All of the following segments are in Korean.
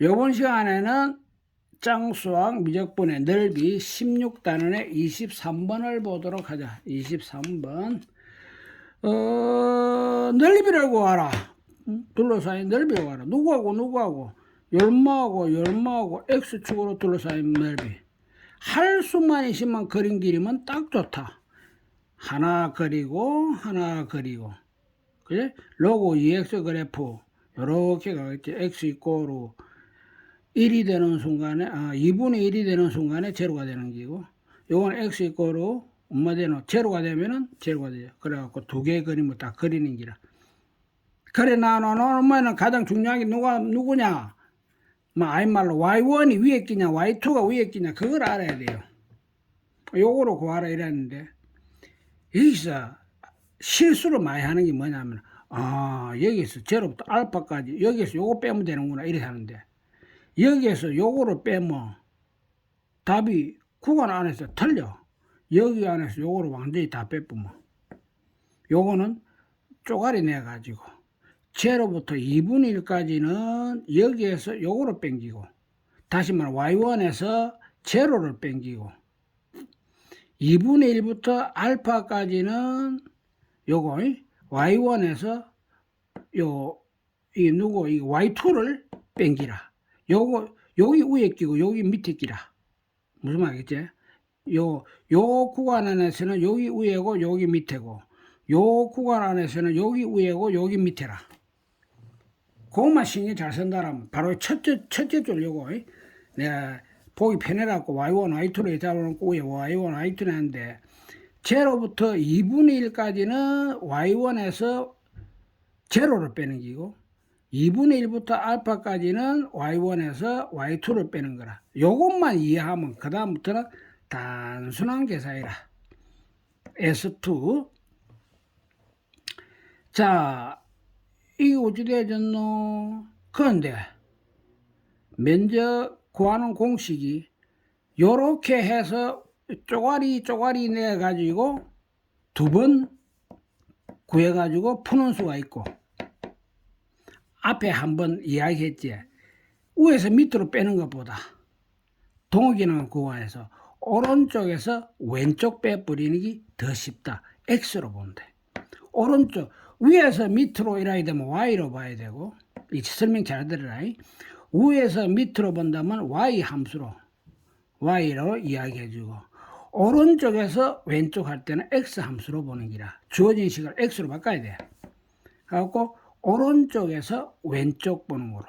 이번 시간에는 짱수학 미적분의 넓이 16단원의 23번을 보도록 하자. 23번. 어, 넓이를 구하라. 응? 둘러싸인 넓이를 구하라. 누구하고 누구하고 열마하고 열마하고 x축으로 둘러싸인 넓이. 할 수만 있으면 그림 그리면 딱 좋다. 하나 그리고 하나 그리고 그래? 로고 2x 그래프 요렇게 가겠지. x 이꼬로 1이 되는 순간에 아 2분의 1이 되는 순간에 제로가 되는 기고 요건 x 이꼬로 엄마 되는 제로가 되면은 제로가 돼요. 그래갖고 두 개의 그림을 딱 그리는 기라. 그래 나는 엄마는 가장 중요한 게 누가 누구냐? 뭐 아이 말로 y1이 위에 끼냐 y2가 위에 끼냐 그걸 알아야 돼요. 요거로 구하라 이랬는데 여기서 실수를 많이 하는 게 뭐냐면 아 여기서 제로부터 알파까지 여기서 요거 빼면 되는구나 이렇게 하는데 여기에서 요거를 빼면 답이 구간 안에서 틀려 여기 안에서 요거를 완전히 다 빼쁘면 요거는 쪼가리 내 가지고 제로부터 2분의 1까지는 여기에서 요거를 뺑기고 다시 말해 y1에서 제로를 뺑기고 2분의 1부터 알파까지는 요거 y1에서 요 이 누구 이 y2를 뺑기라. 요거 여기 위에 끼고 여기 밑에 끼라. 무슨 말이겠지? 요 요 구간 안에서는 여기 위에고 여기 밑에고 요 구간 안에서는 여기 위에고 여기 밑에라. 그것만 신경 잘 쓴다라면 바로 첫째 첫째 줄 요거 내가 보기 편해갖고 y1, y2를 잡아놓고 위에 y1, y2를 하는데 제로부터 2분의 1까지는 y1에서 제로를 빼는 기고 2분의 1부터 알파까지는 y1에서 y2를 빼는 거라. 요것만 이해하면 그 다음부터는 단순한 계산이라. S2 자 이게 어찌 되어졌노? 그런데 면적 구하는 공식이 요렇게 해서 쪼가리 쪼가리 내 가지고 두 번 구해 가지고 푸는 수가 있고 앞에 한번 이야기했지. 위에서 밑으로 빼는 것보다 동기는 구간에서 오른쪽에서 왼쪽 빼버리는 게 더 쉽다. X로 보면 돼. 오른쪽 위에서 밑으로 이라야 되면 y로 봐야 되고 이 설명 잘 들으라. 위에서 밑으로 본다면 y 함수로 y로 이야기해주고 오른쪽에서 왼쪽 할 때는 x 함수로 보는 기라. 주어진 식을 x로 바꿔야 돼. 그래갖고 오른쪽에서 왼쪽 거로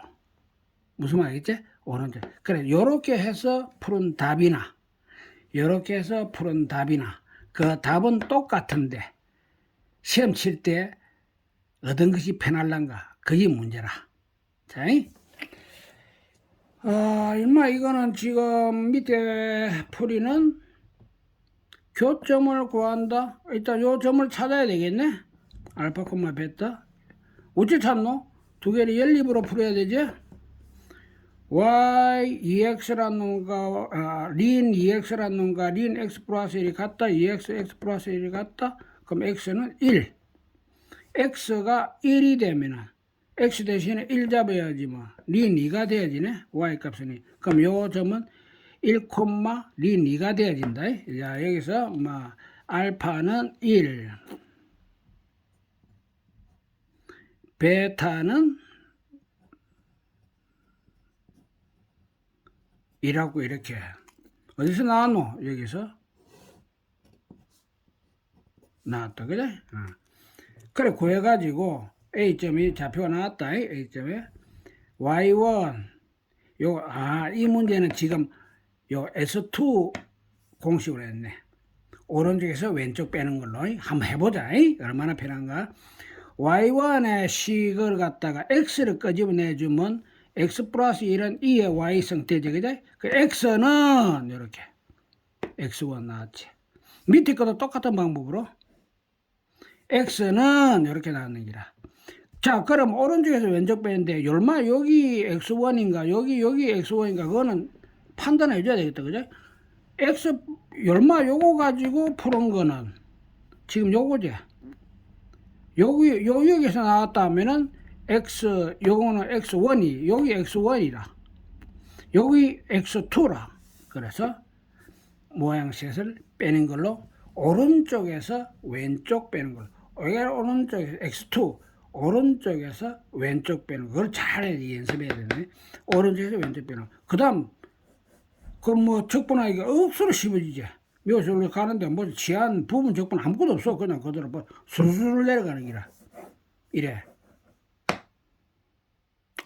무슨 말이겠지? 오른쪽 그래 요렇게 해서 푸른 답이나 요렇게 해서 푸른 답이나 그 답은 똑같은데 시험 칠 때 어떤 것이 편할란가 그게 문제라. 자, 아, 얼마 이거는 지금 밑에 풀이는 교점을 구한다. 일단 요 점을 찾아야 되겠네. 알파 콤마 베타. 어찌 찾노? 두 개를 연립으로 풀어야 되지? y 2x라는 놈과 아, 린 2x라는 놈과 린 x 플러스 1이 같다. 2x x 플러스 1이 같다. 그럼 x는 1. x가 1이 되면은 x 대신에 1 잡아야지 뭐. 린 2가 돼야지네. y 값은. 그럼 요 점은 1, 린 2가 되어진다. 자, 여기서 뭐 알파는 1, 베타는 1하고 이렇게 어디서 나왔노? 여기서 나왔다. 그래? 어. 그래 구해가지고 A점이 잡혀가 나왔다. A점에 Y1 요, 아, 이 문제는 지금 요 S2 공식으로 했네. 오른쪽에서 왼쪽 빼는 걸로 한번 해보자. 얼마나 편한가. Y1의 식을 갖다가 X를 끄집어내주면 X 플러스 1은 2의 Y 상태죠. 그죠? 그 X는 이렇게 X1 나왔지. 밑에 것도 똑같은 방법으로 X는 이렇게 나왔는 기라. 자, 그럼 오른쪽에서 왼쪽 빼는데 얼마 여기 X1인가 여기 여기 X1인가 그거는 판단해 줘야 되겠다. 그죠? X 얼마 요거 가지고 푸는 거는 지금 요거지. 여기 요 여기서 나왔다 하면은 X 요거는 X1이 여기 X1이라. 여기 X2라. 그래서 모양셋을 빼는 걸로 오른쪽에서 왼쪽 빼는 걸로. 오른쪽에서 X2 오른쪽에서 왼쪽 빼는 거. 그걸 잘 연습해야 되네. 오른쪽에서 왼쪽 빼는 거. 그 다음 그 뭐 적분하기가 억수로 쉬워지지. 묘술로 가는데 뭐 지한 부분 적분 아무것도 없어. 그냥 그대로 뭐 술술 내려가는 기라. 이래.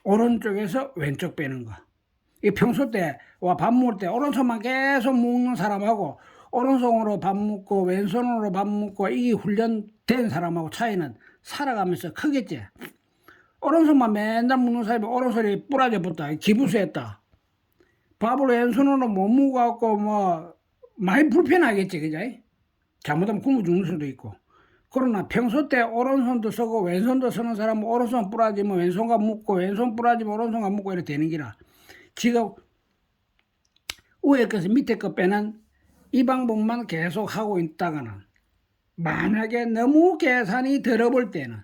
오른쪽에서 왼쪽 빼는 거. 이 평소 때, 와, 밥 먹을 때, 오른손만 계속 먹는 사람하고, 오른손으로 밥 먹고, 왼손으로 밥 먹고, 이게 훈련된 사람하고 차이는 살아가면서 크겠지. 오른손만 맨날 먹는 사람이 오른손이 부러져 붙다. 기부수했다. 밥을 왼손으로 못 먹어갖고, 뭐, 많이 불편하겠지, 그죠? 잘못하면 굶어 죽는 수도 있고. 그러나 평소 때 오른손도 쓰고 왼손도 쓰는 사람은 오른손 부러지면 왼손과 묶고 왼손 부러지면 오른손과 묶고 이렇게 되는 기라. 지금 위에 것서 밑에 거 빼는 이 방법만 계속 하고 있다가는 만약에 너무 계산이 들어볼 때는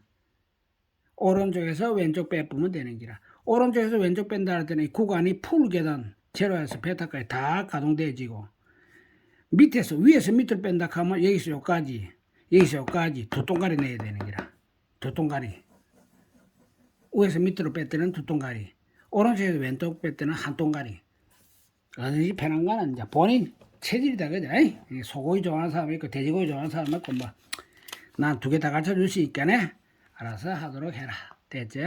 오른쪽에서 왼쪽 빼보면 되는 기라. 오른쪽에서 왼쪽 뺀다 할 때는 이 구간이 풀 계단 제로에서 베타까지 다 가동되어지고 밑에서 위에서 밑으로 뺀다 하면 여기서 여기까지 여기서 여기까지 두 동가리 내야 되는 기라. 두 동가리. 위에서 밑으로 뺄 때는 두 동가리. 오른쪽에서 왼쪽 뺄 때는 한 동가리. 어디 편한 거는 이제 본인 체질이다 그죠? 소고기 좋아하는 사람 있고 돼지고기 좋아하는 사람 있고 뭐 난 두 개 다 가르쳐 줄 수 있겠네. 알아서 하도록 해라. 됐지?